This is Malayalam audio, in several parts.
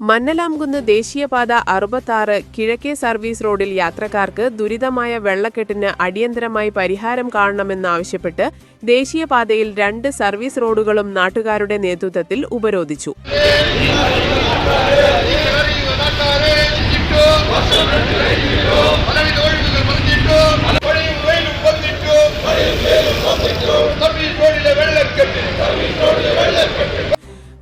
Mannalamkunnu ദേശീയപാത അറുപത്താറ് കിഴക്കേ സർവീസ് റോഡിൽ യാത്രക്കാർക്ക് ദുരിതമായ വെള്ളക്കെട്ടിന് അടിയന്തരമായി പരിഹാരം കാണണമെന്നാവശ്യപ്പെട്ട് ദേശീയപാതയിൽ രണ്ട് സർവീസ് റോഡുകളും നാട്ടുകാരുടെ നേതൃത്വത്തിൽ ഉപരോധിച്ചു.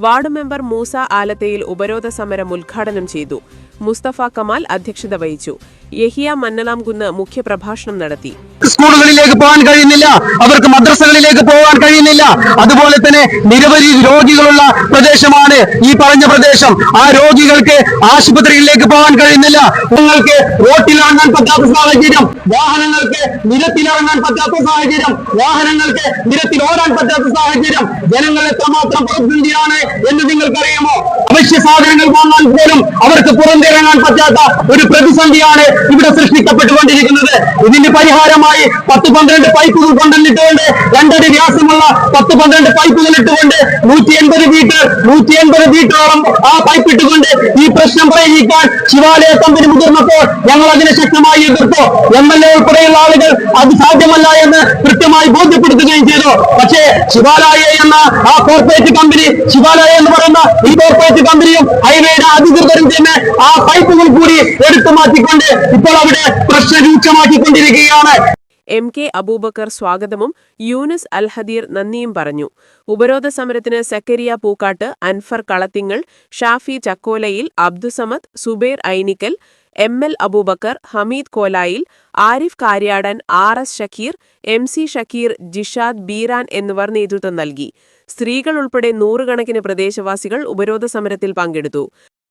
വാർഡ് മെമ്പർ മൂസ ആലത്തയിൽ ഉപരോധ സമരം ഉദ്ഘാടനം ചെയ്തു മുസ്തഫ കമാൽ അധ്യക്ഷത വഹിച്ചു. യഹിയ മന്നലാം മന്നലാംകുന്ന് മുഖ്യപ്രഭാഷണം നടത്തി. സ്കൂളുകളിലേക്ക് പോകാൻ കഴിയുന്നില്ല. അവർക്ക് മദ്രസകളിലേക്ക് പോകാൻ കഴിയുന്നില്ല. അതുപോലെ തന്നെ നിരവധി രോഗികളുള്ള പ്രദേശമാണ് ഈ പറഞ്ഞ പ്രദേശം. ആ രോഗികൾക്ക് ആശുപത്രികളിലേക്ക് പോകാൻ കഴിയുന്നില്ല. നിങ്ങൾക്ക് റോട്ടിലിറങ്ങാൻ പറ്റാത്ത സാഹചര്യം. വാഹനങ്ങൾക്ക് നിരത്തിലിറങ്ങാൻ പറ്റാത്ത സാഹചര്യം. വാഹനങ്ങൾക്ക് നിരത്തിൽ ഓടാൻ പറ്റാത്ത സാഹചര്യം. ജനങ്ങൾ എത്രമാത്രം പ്രതിസന്ധിയാണ് എന്ന് നിങ്ങൾക്കറിയാമോ? അവശ്യ സാധനങ്ങൾ വാങ്ങാൻ പോലും അവർക്ക് പുറത്തിറങ്ങാൻ പറ്റാത്ത ഒരു പ്രതിസന്ധിയാണ് ഇവിടെ സൃഷ്ടിക്കപ്പെട്ടുകൊണ്ടിരിക്കുന്നത്. ഇതിന്റെ പരിഹാരമായി പത്ത് പന്ത്രണ്ട് പൈപ്പുകൾ കൊണ്ടുവന്നിട്ടുകൊണ്ട് രണ്ടടി വ്യാസമുള്ള പത്ത് പന്ത്രണ്ട് പൈപ്പുകൾ ഇട്ടുകൊണ്ട് നൂറ്റി എൺപത് മീറ്റർ നൂറ്റി എൺപത് മീറ്ററോളം ആ പൈപ്പ് ഇട്ടുകൊണ്ട് ഈ പ്രശ്നം പരിഹരിക്കാൻ ശിവാലയ കമ്പനി മുതിർന്നപ്പോൾ ഞങ്ങൾ അതിനെ ശക്തമായി എതിർത്തു. എം എൽ എ ഉൾപ്പെടെയുള്ള ആളുകൾ അത് സാധ്യമല്ല എന്ന് കൃത്യമായി ബോധ്യപ്പെടുത്തുകയും ചെയ്തു. പക്ഷേ ശിവാലയ എന്ന ആ കോർപ്പറേറ്റ് കമ്പനി ശിവാലയ എന്ന് പറയുന്ന ഈ കോർപ്പറേറ്റ് കമ്പനിയും ഹൈവേയുടെ അധികൃതരും തന്നെ ആ പൈപ്പുകൾ കൂടി എടുത്തു മാറ്റിക്കൊണ്ട് ഇപ്പോൾ അവിടെ പ്രശ്നം രൂക്ഷമാക്കിക്കൊണ്ടിരിക്കുകയാണ് എം കെ അബൂബക്കർ സ്വാഗതവും യൂനുസ് അൽഹദീർ നന്ദിയും പറഞ്ഞു. ഉപരോധ സമരത്തിന് Sakkariya Pookkatt Anfar Kalathingal Shafi Chakkolayil Abdussamad Zubair Ainikkal M L Abubakar Hameed Kolayil Arif Kariyadan R S Shakeer M C Shakeer Jishad Beeran എന്നിവർ നേതൃത്വം നൽകി. സ്ത്രീകൾ ഉൾപ്പെടെ നൂറുകണക്കിന് പ്രദേശവാസികൾ ഉപരോധ സമരത്തിൽ പങ്കെടുത്തു.